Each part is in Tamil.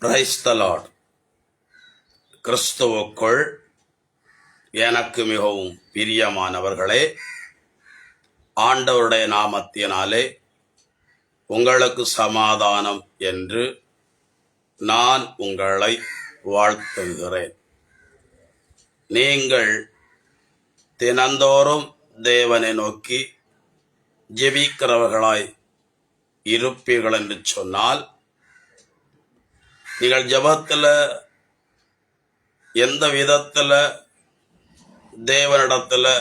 கிரைஸ்தலாட் கிறிஸ்துவுக்குள் எனக்கு மிகவும் பிரியமானவர்களே ஆண்டவருடைய நாமத்தினாலே உங்களுக்கு சமாதானம் என்று நான் உங்களை வாழ்த்துகிறேன். நீங்கள் தினந்தோறும் தேவனை நோக்கி ஜெபிக்கிறவர்களாய் இருப்பீர்கள் என்று சொன்னால் நீங்கள் ஜெபத்தில் எந்த விதத்தில் தேவனிடத்தில்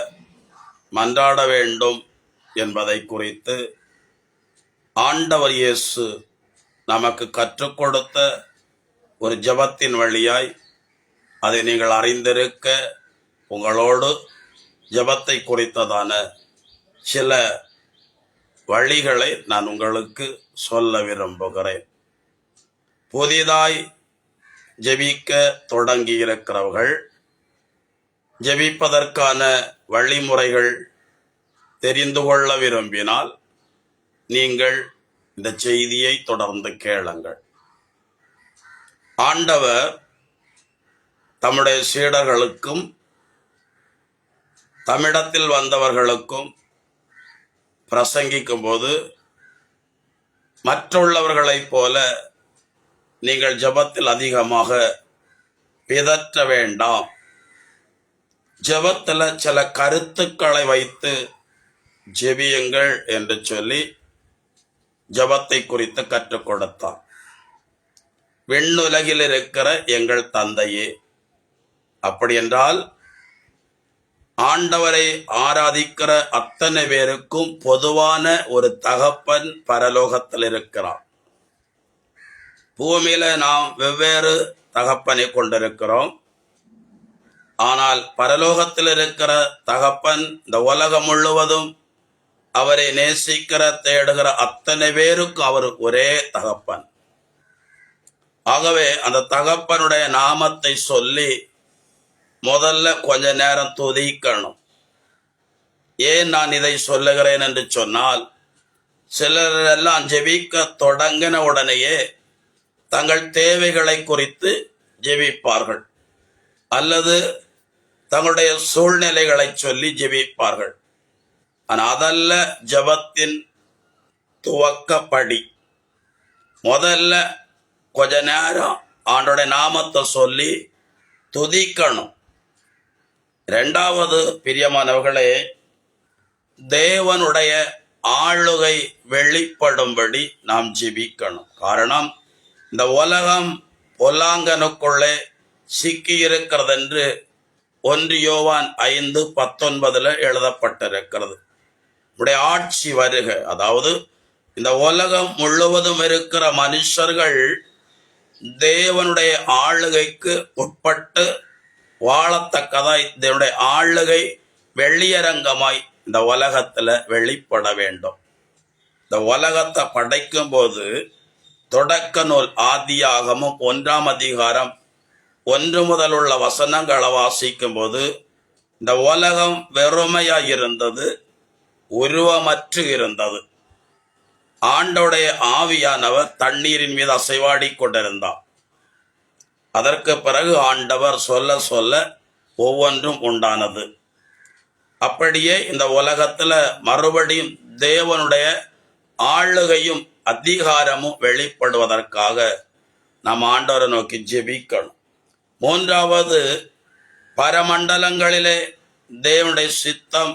மன்றாட வேண்டும் என்பதை குறித்து ஆண்டவர் இயேசு நமக்கு கற்றுக் கொடுத்த ஒரு ஜெபத்தின் வழியாய் அதை நீங்கள் அறிந்திருக்க உங்களோடு ஜெபத்தை குறித்ததான சில வழிகளை நான் உங்களுக்கு சொல்ல விரும்புகிறேன். புதிதாய் ஜெபிக்க தொடங்கி இருக்கிறவர்கள் ஜெபிப்பதற்கான வழிமுறைகள் தெரிந்து கொள்ள விரும்பினால் நீங்கள் இந்த செய்தியை தொடர்ந்து கேளுங்கள். ஆண்டவர் தம்முடைய சீடர்களுக்கும் தமிழத்தில் வந்தவர்களுக்கும் பிரசங்கிக்கும் போது மற்றுள்ளவர்களைப் போல நீங்கள் ஜெபத்தில் அதிகமாக பிதற்ற வேண்டாம். ஜெபத்தில் சில கருத்துக்களை வைத்து ஜெபியுங்கள் என்று சொல்லி ஜெபத்தை குறித்து கற்றுக் கொடுத்தான். விண்ணுலகில் இருக்கிற எங்கள் தந்தையே அப்படி என்றால் ஆண்டவரை ஆராதிக்கிற அத்தனை பேருக்கும் பொதுவான ஒரு தகப்பன் பரலோகத்தில் இருக்கிறான். பூமியில நாம் வெவ்வேறு தகப்பனை கொண்டிருக்கிறோம். ஆனால் பரலோகத்தில் இருக்கிற தகப்பன் இந்த உலகம் முழுவதும் அவரை நேசிக்கிற தேடுகிற அத்தனை பேருக்கும் அவர் ஒரே தகப்பன். ஆகவே அந்த தகப்பனுடைய நாமத்தை சொல்லி முதல்ல கொஞ்ச நேரம் துதிக்கணும். ஏன் நான் இதை சொல்லுகிறேன் என்று சொன்னால் சிலரெல்லாம் ஜெபிக்க தொடங்கின உடனேயே தங்கள் தேவைகளை குறித்து ஜெபிப்பார்கள். அல்லது தங்களுடைய சூழ்நிலைகளை சொல்லி ஜெபிப்பார்கள். ஆனால் அதல்ல ஜபத்தின் துவக்கப்படி. முதல்ல கொஞ்ச நேரம் ஆண்டோட நாமத்தை சொல்லி துதிக்கணும். ரெண்டாவது பிரியமானவர்களே தேவனுடைய ஆளுகை வெளிப்படும்படி நாம் ஜெபிக்கணும். காரணம் இந்த உலகம் பொல்லாங்கனுக்குள்ளே சிக்கியிருக்கிறதென்று என்று ஒன்று யோவான் ஐந்து பத்தொன்பதில் எழுதப்பட்டிருக்கிறது. உடைய ஆட்சி வருக. அதாவது இந்த உலகம் முழுவதும் இருக்கிற மனுஷர்கள் தேவனுடைய ஆளுகைக்கு உட்பட்டு வாழத்தக்கதாய் தேவனுடைய ஆளுகை வெள்ளியரங்கமாய் இந்த உலகத்தில் வெளிப்பட வேண்டும். இந்த உலகத்தை படைக்கும் போது தொடக்க நூல் ஆதியாகமும் ஒன்றாம் அதிகாரம் ஒன்று முதல் உள்ள வசனங்களை வாசிக்கும் போது இந்த உலகம் வெறுமையாக இருந்தது உருவமற்று இருந்தது ஆண்டோடைய ஆவியானவர் தண்ணீரின் மீது அசைவாடி கொண்டிருந்தார் அதற்கு பிறகு ஆண்டவர் சொல்ல சொல்ல ஒவ்வொன்றும் உண்டானது அப்படியே இந்த உலகத்துல மறுபடியும் தேவனுடைய ஆளுகையும் அதிகாரமும் வெளிப்படுவதற்காக நம் ஆண்டவரை நோக்கி ஜெபிக்கணும். மூன்றாவது பரமண்டலங்களிலே தேவனுடைய சித்தம்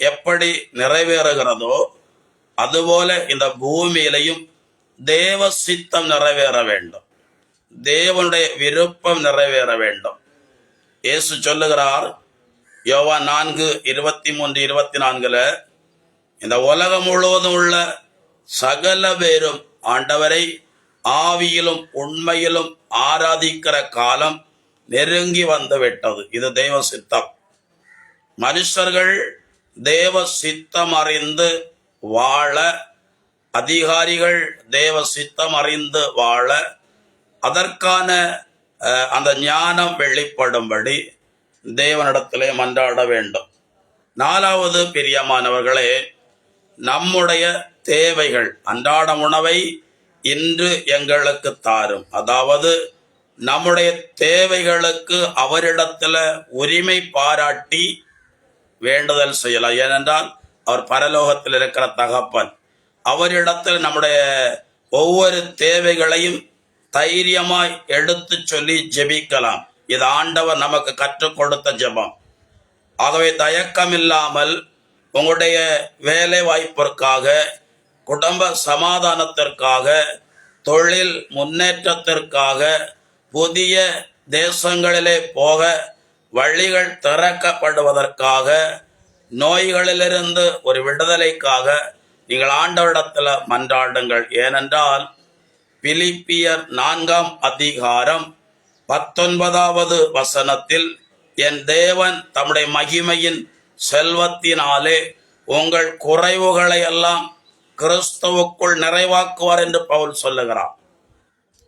எப்படி நிறைவேறுகிறதோ அதுபோல இந்த பூமியிலையும் தேவ சித்தம் நிறைவேற வேண்டும். தேவனுடைய விருப்பம் நிறைவேற வேண்டும். இயேசு சொல்லுகிறார் யோவா நான்கு இருபத்தி மூன்று இருபத்தி நான்குல இந்த உலகம் முழுவதும் உள்ள சகல பேரும் ஆண்டவரை ஆவியிலும் உண்மையிலும் ஆராதிக்கிற காலம் நெருங்கி வந்துவிட்டது. இது தெய்வ சித்தம். மனுஷர்கள் தேவ சித்தம் அறிந்து வாழ அதிகாரிகள் தேவ சித்தம் அறிந்து வாழ அதற்கான அந்த ஞானம் வெளிப்படும்படி தேவனிடத்திலே மன்றாட வேண்டும். நாலாவது பிரியமானவர்களே நம்முடைய தேவைகள் அன்றாட உணவை இன்று எங்களுக்கு தாரும். அதாவது நம்முடைய தேவைகளுக்கு அவரிடத்தில் உரிமை பாராட்டி வேண்டுதல் செய்யலாம். ஏனென்றால் அவர் பரலோகத்தில் இருக்கிற தகப்பன். அவரிடத்தில் நம்முடைய ஒவ்வொரு தேவைகளையும் தைரியமாய் எடுத்து சொல்லி ஜெபிக்கலாம். இது ஆண்டவர் நமக்கு கற்றுக் கொடுத்த ஜெபம். ஆகவே தயக்கமில்லாமல் உங்களுடைய வேலை வாய்ப்பிற்காக குடும்ப சமாதானத்திற்காக தொழில் முன்னேற்றத்திற்காக புதிய தேசங்களிலே போக வழிகள் திறக்கப்படுவதற்காக நோய்களிலிருந்து ஒரு விடுதலைக்காக நீங்கள் ஆண்டவரிடத்தில் மன்றாடுங்கள். ஏனென்றால் பிலிப்பியர் நான்காம் அதிகாரம் பத்தொன்பதாவது வசனத்தில் என் தேவன் தம்முடைய மகிமையின் செல்வத்தினாலே உங்கள் குறைவுகளை எல்லாம் கிறிஸ்தவுக்குள் நிறைவாக்குவார் என்று பவுல் சொல்லுகிறார்.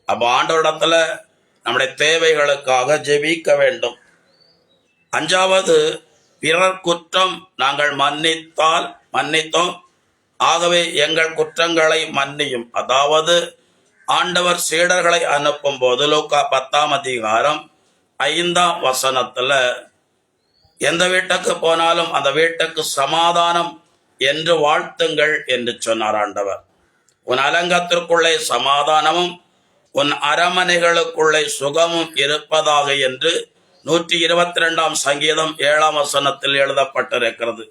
அப்போ ஆண்டவரிடத்துல நம்முடைய தேவைகளுக்காக ஜெபிக்க வேண்டும். அஞ்சாவது பிறர் குற்றம் நாங்கள் மன்னித்தால் மன்னித்தோம். ஆகவே எங்கள் குற்றங்களை மன்னியும். அதாவது ஆண்டவர் சீடர்களை அனுப்பும் போது லூக்கா பத்தாம் அதிகாரம் ஐந்தாம் வசனத்தில் எந்த வீட்டுக்கு போனாலும் அந்த வீட்டுக்கு சமாதானம் என்று வாழ்த்துங்கள் என்று சொன்னார் ஆண்டவர். உன் அலங்கத்திற்குள்ளே சமாதானமும் உன் அரமனைகளுக்குள்ளே சுகமும் இருப்பதாக என்று நூற்றி இருபத்தி ரெண்டாம் சங்கீதம் ஏழாம் வசனத்தில் எழுதப்பட்டிருக்கிறது.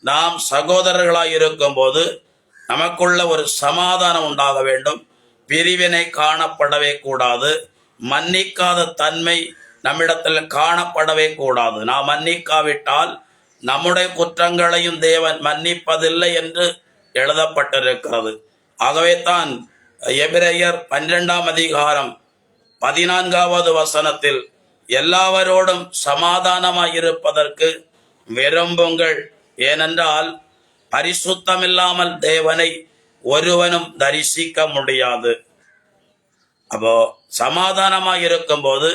நாம் சகோதரர்களாய் இருக்கும்போது நமக்குள்ள ஒரு சமாதானம் உண்டாக வேண்டும். பிரிவினை காணப்படவே கூடாது. மன்னிக்காத தன்மை நம்மிடத்தில் காணப்படவே கூடாது. நாம் மன்னிக்காவிட்டால் நம்முடைய குற்றங்களையும் தேவன் மன்னிப்பதில்லை என்று எழுதப்பட்டிருக்கிறது. ஆகவே தான் எபிரேயர் பன்னிரெண்டாம் அதிகாரம் பதினான்காவது வசனத்தில் எல்லாவரோடும் சமாதானமாய் இருப்பதற்கு விரும்புங்கள். ஏனென்றால் பரிசுத்தமில்லாமல் தேவனை ஒருவனும் தரிசிக்க முடியாது. அப்போ சமாதானமாக இருக்கும்போது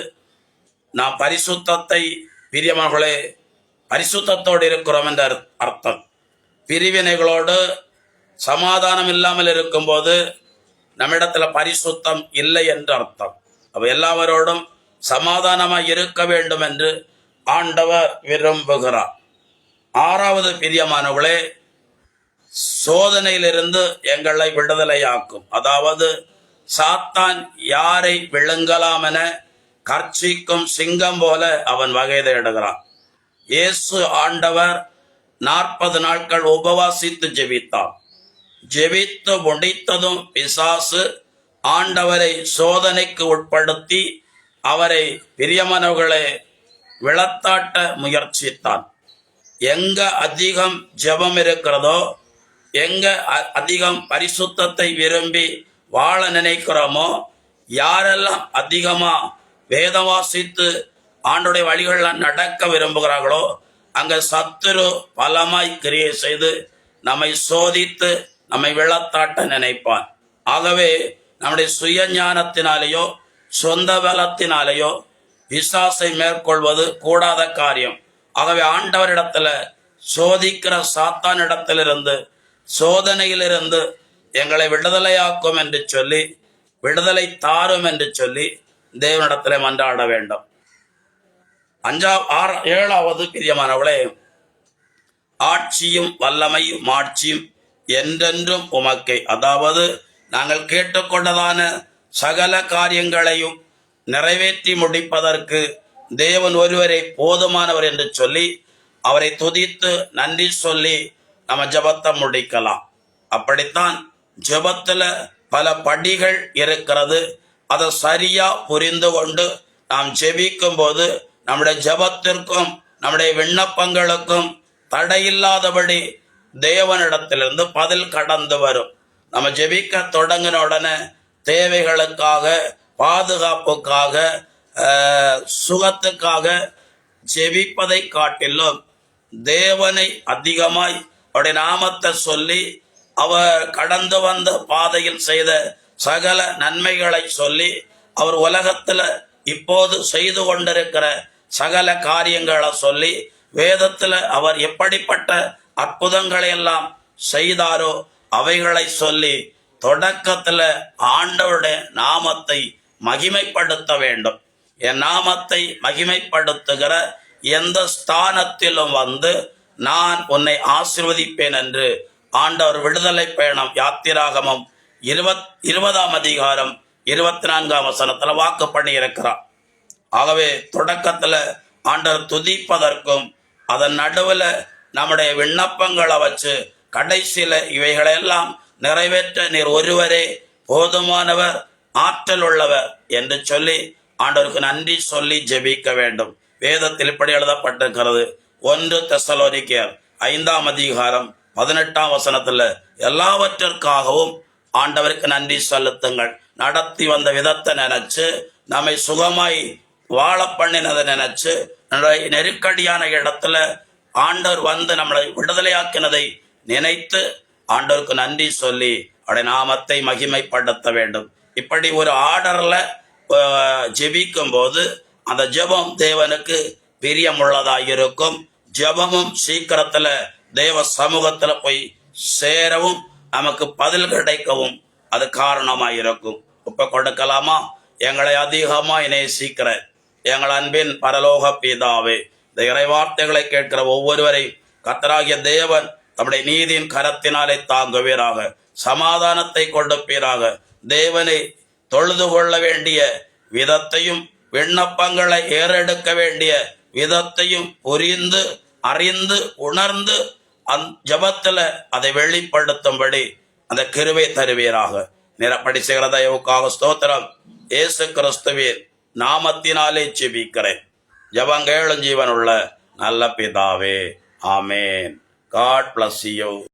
நாம் பரிசுத்தத்தை பிரியமர்களே பரிசுத்தத்தோடு இருக்கிறோம் என்ற அர்த்தம். பிரிவினைகளோடு சமாதானம் இல்லாமல் இருக்கும்போது நம்மிடத்தில் பரிசுத்தம் இல்லை என்று அர்த்தம். அப்போ எல்லாவரோடும் சமாதானமாக இருக்க வேண்டும் என்று ஆண்டவர் விரும்புகிறார். ஆறாவது பிரியமானவர்களே சோதனையிலிருந்து எங்களை விடுதலையாக்கும். அதாவது சாத்தான் யாரை விழுங்கலாம் என கர்ச்சிக்கும் சிங்கம் போல அவன் வகை தேடுகிறான். இயேசு ஆண்டவர் நாற்பது நாட்கள் உபவாசித்து ஜெபித்தார். ஜெபித்து முடித்ததும் பிசாசு ஆண்டவரை சோதனைக்கு உட்படுத்தி அவரை பிரியமனவர்களை விளத்தாட்ட முயற்சித்தான். எங்க அதிகம் ஜெபம் இருக்கிறதோ எங்க அதிகம் பரிசுத்தத்தை விரும்பி வாழ நினைக்கிறோமோ யாரெல்லாம் அதிகமா வேதம் வாசித்து ஆண்டுடைய வழிகளில் நடக்க விரும்புகிறார்களோ அங்கே சத்துரு பலமாய் கிரியை செய்து நம்மை சோதித்து நம்மை விளத்தாட்ட நினைப்பான் ஆகவே நம்முடைய சுய ஞானத்தினாலேயோ சொந்த பலத்தினாலேயோ விசாசை மேற்கொள்வது கூடாத காரியம். ஆகவே ஆண்டவரிடத்தில் சோதிக்கிற சாத்தானிடத்திலிருந்து சோதனையிலிருந்து எங்களை விடுதலையாக்கும் என்று சொல்லி விடுதலை தாரும் என்று சொல்லி தேவனிடத்தில் மன்றாட வேண்டும். அஞ்சா ஆறு ஏழாவது பிரியமானவளே ஆட்சியும் வல்லமையும் மாட்சியும் என்றென்றும் உமக்கை. அதாவது நாங்கள் கேட்டுக்கொண்டதான சகல காரியங்களையும் நிறைவேற்றி முடிப்பதற்கு தேவன் ஒருவரை போதுமானவர் என்று சொல்லி அவரை துதித்து நன்றி சொல்லி நம்ம ஜெபத்தை முடிக்கலாம். அப்படித்தான் ஜபத்தில் பல படிகள் இருக்கிறது. அதை சரியாக புரிந்து கொண்டு நாம் ஜெபிக்கும் போது நம்முடைய ஜெபத்திற்கும் நம்முடைய விண்ணப்பங்களுக்கும் தடையில்லாதபடி தேவனிடத்திலிருந்து பதில் கடந்து வரும். நம்ம ஜெபிக்க தொடங்கின உடனே தேவைகளுக்காக பாதுகாப்புக்காக சுகத்துக்காக ஜெபிப்பதை காட்டிலும் தேவனை அதிகமாய் அவருடைய நாமத்தை சொல்லி அவர் கடந்து வந்த பாதையில் செய்த சகல நன்மைகளை சொல்லி அவர் உலகத்தில் இப்போது செய்து கொண்டிருக்கிற சகல காரியங்களை சொல்லி வேதத்தில் அவர் எப்படிப்பட்ட அற்புதங்களை எல்லாம் செய்தாரோ அவைகளை சொல்லி தொடக்கத்தில் ஆண்டவருடைய நாமத்தை மகிமைப்படுத்த வேண்டும். என் நாமத்தை மகிமைப்படுத்துகிற எந்த ஸ்தானத்திலும் வந்து நான் உன்னை ஆசிர்வதிப்பேன் என்று ஆண்டவர் விடுதலை பயணம் யாத்திராகமம் இருபத் இருபதாம் அதிகாரம் இருபத்தி நான்காம் வசனத்தில் வாக்கு பண்ணியிருக்கிறான் ஆகவே தொடக்கத்தில் ஆண்டர் துதிப்பதற்கும் அதன் நடுவில் நம்முடைய விண்ணப்பங்களை வச்சு கடைசியில் இவைகளெல்லாம் நிறைவேற்ற நீர் ஒருவரே போதுமானவர் ஆற்றல் உள்ளவர் என்று சொல்லி ஆண்டவருக்கு நன்றி சொல்லி ஜெபிக்க வேண்டும். வேதத்தில் இப்படி எழுதப்பட்டிருக்கிறது. ஒன்று தெசலோனிக்கர் ஐந்தாம் அதிகாரம் பதினெட்டாம் வசனத்தில் எல்லாவற்றிற்காகவும் ஆண்டவருக்கு நன்றி செலுத்துங்கள். நடத்தி வந்த விதத்தை நினைச்சு நம்மை சுகமாய் வாழ பண்ணினதை நினைச்சு நெருக்கடியான இடத்துல ஆண்டவர் வந்து நம்மளை விடுதலையாக்கினதை நினைத்து ஆண்டவருக்கு நன்றி சொல்லி அவருடைய நாமத்தை மகிமைப்படுத்த வேண்டும். இப்படி ஒரு ஆர்டர்ல ஜெபிக்கும் போது அந்த ஜெபம் தேவனுக்கு பிரியமுள்ளதாக இருக்கும் ஜெபமும் சீக்கிரத்துல தேவ சமூகத்துல போய் சேரவும் நமக்கு பதில் கிடைக்கவும் அது காரணமாக இருக்கும் இப்போ கொடுக்கலாமா? எங்களை அதிகமாய் சீக்கிரம் எங்கள் அன்பின் பரலோக பீதாவே இந்த இறைவார்த்தைகளை கேட்கிற ஒவ்வொருவரையும் கத்தராகிய தேவன் தம்முடைய நீதியின் கரத்தினாலே தாங்குவீராக சமாதானத்தை கொடுப்பீராக. தேவனை தொழுது கொள்ள வேண்டிய விதத்தையும் விண்ணப்பங்களை ஏறெடுக்க வேண்டிய விதத்தையும் புரிந்து அறிந்து உணர்ந்து அந் ஜபத்தில் அதை வெளிப்படுத்தும்படி அந்த கிருவை தருவீராக. நிறப்படி செய்கிறதைவுக்காக ஸ்தோத்திரம். இயேசு கிறிஸ்துவின் நாமத்தினாலே ஜெபிக்கிறேன். ஜபங்கேளும் ஜீவனுள்ள நல்ல பிதாவே. ஆமேன். God bless you